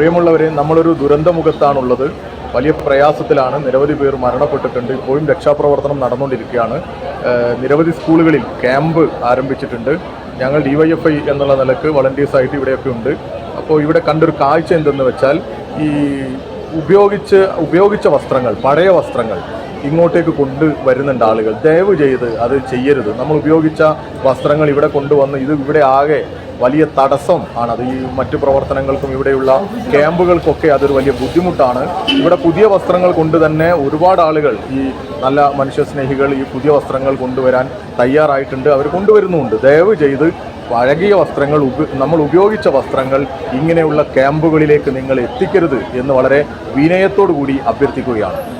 പ്രിയമുള്ളവരെ നമ്മളൊരു ദുരന്തമുഖത്താണുള്ളത്. വലിയ പ്രയാസത്തിലാണ്. നിരവധി പേർ മരണപ്പെട്ടിട്ടുണ്ട്. ഇപ്പോഴും രക്ഷാപ്രവർത്തനം നടന്നുകൊണ്ടിരിക്കുകയാണ്. നിരവധി സ്കൂളുകളിൽ ക്യാമ്പ് ആരംഭിച്ചിട്ടുണ്ട്. ഞങ്ങൾ ഡിവൈഎഫ്ഐ എന്നുള്ള നിലയ്ക്ക് വളണ്ടിയേഴ്സായിട്ട് ഇവിടെയൊക്കെ ഉണ്ട്. അപ്പോൾ ഇവിടെ കണ്ടൊരു കാഴ്ച എന്തെന്ന് വെച്ചാൽ ഈ ഉപയോഗിച്ച് ഉപയോഗിച്ച വസ്ത്രങ്ങൾ പഴയ വസ്ത്രങ്ങൾ ഇങ്ങോട്ടേക്ക് കൊണ്ടുവരുന്നുണ്ട് ആളുകൾ. ദയവ് ചെയ്ത് അത് ചെയ്യരുത്. നമ്മൾ ഉപയോഗിച്ച വസ്ത്രങ്ങൾ ഇവിടെ കൊണ്ടുവന്ന് ഇത് ഇവിടെ ആകെ വലിയ തടസ്സം ആണ്. അത് ഈ മറ്റു പ്രവർത്തനങ്ങൾക്കും ഇവിടെയുള്ള ക്യാമ്പുകൾക്കൊക്കെ അതൊരു വലിയ ബുദ്ധിമുട്ടാണ്. ഇവിടെ പുതിയ വസ്ത്രങ്ങൾ കൊണ്ട് തന്നെ ഒരുപാട് ആളുകൾ ഈ നല്ല മനുഷ്യസ്നേഹികൾ ഈ പുതിയ വസ്ത്രങ്ങൾ കൊണ്ടുവരാൻ തയ്യാറായിട്ടുണ്ട്. അവർ കൊണ്ടുവരുന്നുമുണ്ട്. ദയവ് ചെയ്ത് പഴകിയ വസ്ത്രങ്ങൾ നമ്മൾ ഉപയോഗിച്ച വസ്ത്രങ്ങൾ ഇങ്ങനെയുള്ള ക്യാമ്പുകളിലേക്ക് നിങ്ങൾ എത്തിക്കരുത് എന്ന് വളരെ വിനയത്തോടു കൂടി അഭ്യർത്ഥിക്കുകയാണ്.